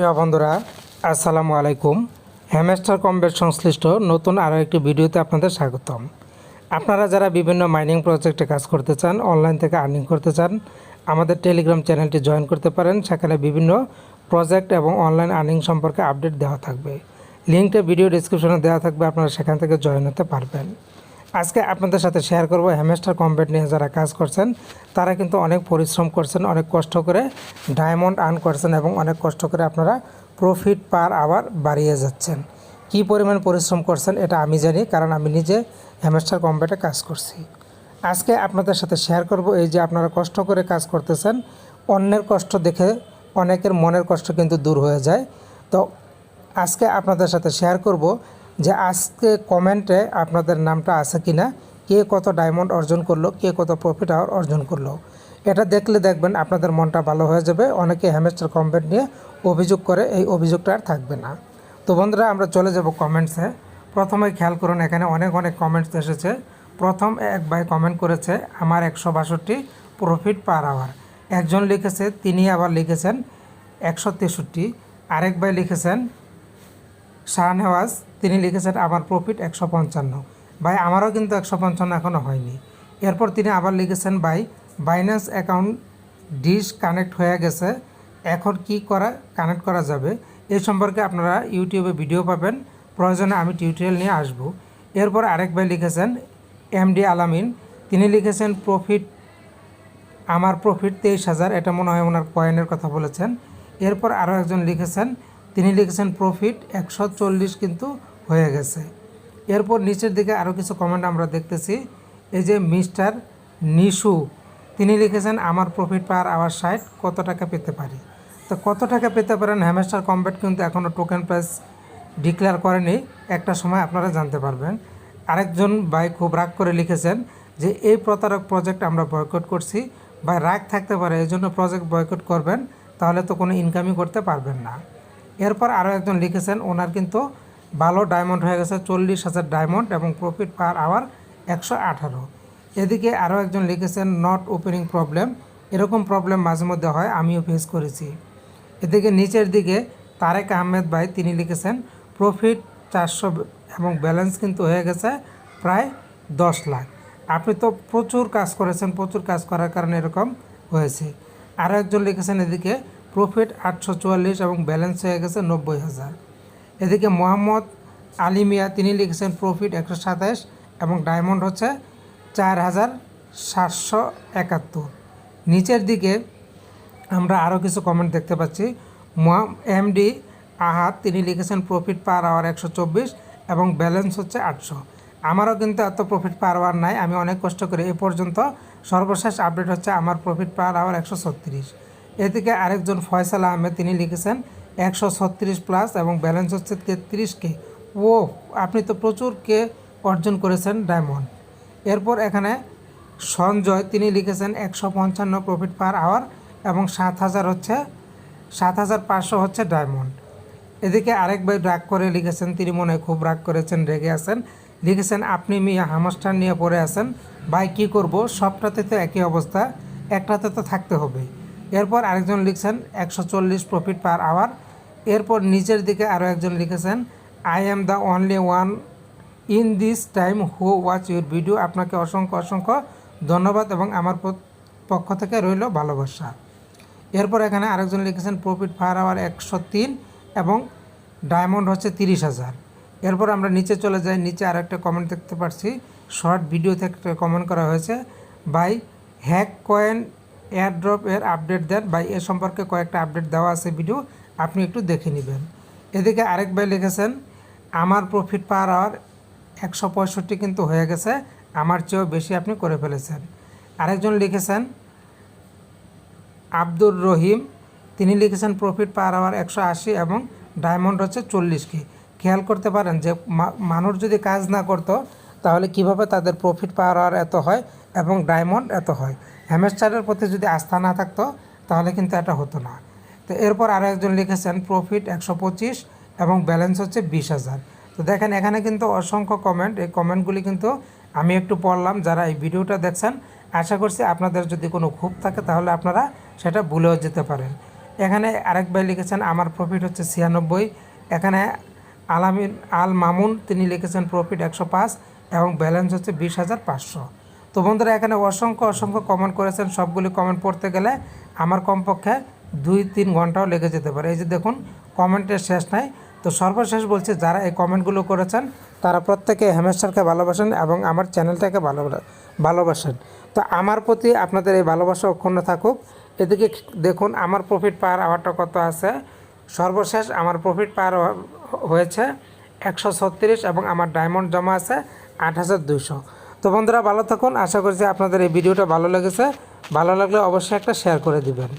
প্রিয় বন্ধুরা, আসসালামু আলাইকুম। হ্যামেস্টার কমবেট সংশ্লিষ্ট নতুন আরও একটি ভিডিওতে আপনাদের স্বাগতম। আপনারা যারা বিভিন্ন মাইনিং প্রজেক্টে কাজ করতে চান, অনলাইন থেকে আর্নিং করতে চান, আমাদের টেলিগ্রাম চ্যানেলটি জয়েন করতে পারেন। সেখানে বিভিন্ন প্রজেক্ট এবং অনলাইন আর্নিং সম্পর্কে আপডেট দেওয়া থাকবে। লিঙ্কটা ভিডিও ডিসক্রিপশনে দেওয়া থাকবে, আপনারা সেখান থেকে জয়েন হতে পারবেন। আজকে আপনাদের সাথে শেয়ার করব। হ্যামেস্টার কম্বেট নিয়ে যারা কাজ করছেন, তারা কিন্তু অনেক পরিশ্রম করছেন, অনেক কষ্ট করে ডায়মন্ড আর্ন করছেন এবং অনেক কষ্ট করে আপনারা প্রফিট পার আওয়ার বাড়িয়ে যাচ্ছেন। কী পরিমাণ পরিশ্রম করছেন এটা আমি জানি, কারণ আমি নিজে হ্যামেস্টার কম্বেটে কাজ করছি। আজকে আপনাদের সাথে শেয়ার করব এই যে আপনারা কষ্ট করে কাজ করতেছেন, অন্যের কষ্ট দেখে অনেকের মনের কষ্ট কিন্তু দূর হয়ে যায়। তো আজকে আপনাদের সাথে শেয়ার করব যে আজকে কমেন্টে আপনাদের নামটা আছে কি না কে কত ডায়মন্ড অর্জন করল, কে কত প্রফিট আওয়ার অর্জন করল। এটা দেখলে দেখবেন আপনাদের মনটা ভালো হয়ে যাবে। অনেকে হ্যামেস্টার কমেন্ট নিয়ে অভিযোগ করে, এই অভিযোগটা আর থাকবে না। তো বন্ধুরা, আমরা চলে যাব কমেন্টসে প্রথমে খেয়াল করুন, এখানে অনেক অনেক কমেন্টস এসেছে। প্রথম এক ভাই কমেন্ট করেছে, আমার একশো বাষট্টি প্রফিট পার আওয়ার একজন লিখেছে, তিনি আবার লিখেছেন একশো তেষট্টি। আরেক ভাই লিখেছেন, শাহনেওয়াজ তিনি লিখেছেন, আমার প্রফিট একশো পঞ্চান্ন। ভাই, আমারও কিন্তু একশো পঞ্চান্ন এখনও হয়নি। এরপর তিনি আবার লিখেছেন, ভাই বাইন্যান্স অ্যাকাউন্ট ডিশ কানেক্ট হয়ে গেছে। এখন কি করা কানেক্ট করা যাবে? এই সম্পর্কে আপনারা ইউটিউবে ভিডিও পাবেন। প্রয়োজনে আমি টিউটোরিয়াল নিয়ে আসব। এরপর আরেক ভাই লিখেছেন এমডি আলামিন তিনি লিখেছেন, প্রফিট, আমার প্রফিট তেইশ হাজার। এটা মনে হয় ওনার কয়েনের কথা বলেছেন। এরপর আরও একজন লিখেছেন, তিনি লিখেছেন, প্রফিট একশো চল্লিশ কিন্তু হয়ে গেছে। এরপর নিচের দিকে আরও কিছু কমেন্ট আমরা দেখতেছি। এই যে মিস্টার নিশু, তিনি লিখেছেন, আমার প্রফিট পার আওয়ার সাইট কত টাকা পেতে পারি? তো কত টাকা পেতে পারেন? হ্যামেস্টার কম্বেট কিন্তু এখনও টোকেন প্রাইস ডিক্লেয়ার করেনি। একটা সময় আপনারা জানতে পারবেন। আরেকজন ভাই খুব রাগ করে লিখেছেন যে, এই প্রতারক প্রজেক্ট আমরা বয়কট করছি। বা রাগ থাকতে পারে, এই জন্য প্রজেক্ট বয়কট করবেন, তাহলে তো কোনো ইনকামই করতে পারবেন না। এরপর আরও একজন লিখেছেন, ওনার কিন্তু ভালো ডায়মন্ড হয়ে গেছে চল্লিশ হাজার ডায়মন্ড এবং প্রফিট পার আওয়ার একশো আঠারো। এদিকে আরও একজন লিখেছেন নট ওপেনিং প্রবলেম এরকম প্রবলেম মাঝে মধ্যে হয়, আমিও ফেস করেছি। এদিকে নিচের দিকে তারেক আহমেদ ভাই, তিনি লিখেছেন প্রফিট চারশো এবং ব্যালেন্স কিন্তু হয়ে গেছে প্রায় দশ লাখ। আপনি তো প্রচুর কাজ করেছেন, প্রচুর কাজ করার কারণে এরকম হয়েছে। আরও একজন লিখেছেন এদিকে প্রফিট আটশো চুয়াল্লিশ এবং ব্যালেন্স হয়ে গেছে নব্বই হাজার। এদিকে মোহাম্মদ আলিমিয়া তিনি লিখেছেন প্রফিট একশো সাতাশ এবং ডায়মন্ড হচ্ছে চার হাজার সাতশো একাত্তর। নিচের দিকে আমরা আরও কিছু কমেন্ট দেখতে পাচ্ছি। এমডি আহাত তিনি লিখেছেন প্রফিট পার আওয়ার একশো চব্বিশ এবং ব্যালেন্স হচ্ছে আটশো। আমারও কিন্তু এত প্রফিট পার আওয়ার নাই, আমি অনেক কষ্ট করে এ পর্যন্ত সর্বশেষ আপডেট হচ্ছে আমার প্রফিট পার আওয়ার একশো ছত্রিশ। এদিকে আরেকজন ফয়সাল আহমেদ, তিনি লিখেছেন একশো ছত্রিশ প্লাস এবং ব্যালেন্স হচ্ছে তেত্রিশ কে ও, আপনি তো প্রচুর কে অর্জন করেছেন ডায়মন্ড এরপর এখানে সঞ্জয়, তিনি লিখেছেন একশো পঞ্চান্ন প্রফিট পার আওয়ার এবং সাত হাজার হচ্ছে, সাত হাজার পাঁচশো হচ্ছে ডায়মন্ড এদিকে আরেক ভাই রাগ করে লিখেছেন, তিনি মনে খুব রাগ করেছেন, রেগে আছেন। লিখেছেন, আপনি মিয়া হামাস্টার নিয়ে পড়ে আছেন, ভাই কী করব? সবটাতে তো একই অবস্থা, একটাতে তো থাকতে হবে। এরপর আরেকজন লিখছেন, একশো চল্লিশ প্রফিট পার আওয়ার এরপর নিচের দিকে আরও একজন লিখেছেন I am the only one in this time who watch your video আপনাকে অসংখ্য অসংখ্য ধন্যবাদ এবং আমার পক্ষ থেকে রইল ভালোবাসা। এরপর এখানে আরেকজন লিখেছেন প্রফিট পার আওয়ার একশো তিন এবং ডায়মন্ড হচ্ছে তিরিশ হাজার। এরপর আমরা নিচে চলে যাই, নিচে আর একটা কমেন্ট দেখতে পাচ্ছি। শর্ট ভিডিও থেকে কমেন্ট করা হয়েছে বাই হ্যাক কয়েন এয়ারড্রপ এর আপডেট দেন। বাই এ সম্পর্কে কয়েকটা আপডেট দেওয়া আছে ভিডিও আপনি একটু দেখে নেবেন। এদিকে আরেক ভাই লিখেছেন, আমার প্রফিট পার আওয়ার একশো পঁয়ষট্টি কিন্তু হয়ে গেছে, আমার চেয়েও বেশি আপনি করে ফেলেছেন। আরেকজন লিখেছেন, আব্দুর রহিম, তিনি লিখেছেন প্রফিট পার আওয়ার একশো আশি এবং ডায়মন্ড হচ্ছে চল্লিশ কি। খেয়াল করতে পারেন যে মানুষ যদি কাজ না করতো তাহলে কীভাবে তাদের প্রফিট পাওয়ার এত হয় এবং ডায়মন্ড এত হয়? হ্যামেস্টারের প্রতি যদি আস্থা না থাকতো, তাহলে কিন্তু এটা হতো না। তো এরপর আরও একজন লিখেছেন প্রফিট একশো পঁচিশ এবং ব্যালেন্স হচ্ছে বিশ হাজার। তো দেখেন, এখানে কিন্তু অসংখ্য কমেন্ট এই কমেন্টগুলি কিন্তু আমি একটু পড়লাম, যারা এই ভিডিওটা দেখছেন, আশা করছি আপনাদের যদি কোনো ক্ষোভ থাকে, তাহলে আপনারা সেটা ভুলেও যেতে পারেন। এখানে আরেক ভাই লিখেছেন, আমার প্রফিট হচ্ছে ছিয়ানব্বই। এখানে আলামিন আল মামুন তিনি লিখেছেন প্রফিট একশো পাঁচ। এবং ব্যালেন্স হচ্ছে বিশ হাজার পাঁচশো। তো বন্ধুরা, এখানে অসংখ্য অসংখ্য কমেন্ট করেছেন। সবগুলি কমেন্ট পড়তে গেলে আমার কমপক্ষে দুই তিন ঘন্টাও লেগে যেতে পারে। এই যে দেখুন, কমেন্টের শেষ নাই। তো সর্বশেষ বলছি, যারা এই কমেন্টগুলো করেছেন, তারা প্রত্যেকে হ্যামেস্টারকে ভালোবাসেন এবং আমার চ্যানেলটাকে ভালো ভালোবাসেন। তো আমার প্রতি আপনাদের এই ভালোবাসা অক্ষুণ্ণ থাকুক। এদিকে দেখুন, আমার প্রফিট পাওয়ার আওয়ারটা কত আছে? সর্বশেষ আমার প্রফিট পাওয়ার হয়েছে একশো ছত্রিশ এবং আমার ডায়মন্ড জমা আছে আট হাজার দুইশো। তো বন্ধুরা ভালো থাকুন, আশা করছি আপনাদের এই ভিডিওটা ভালো লেগেছে। ভালো লাগলে অবশ্যই একটা শেয়ার করে দিবেন।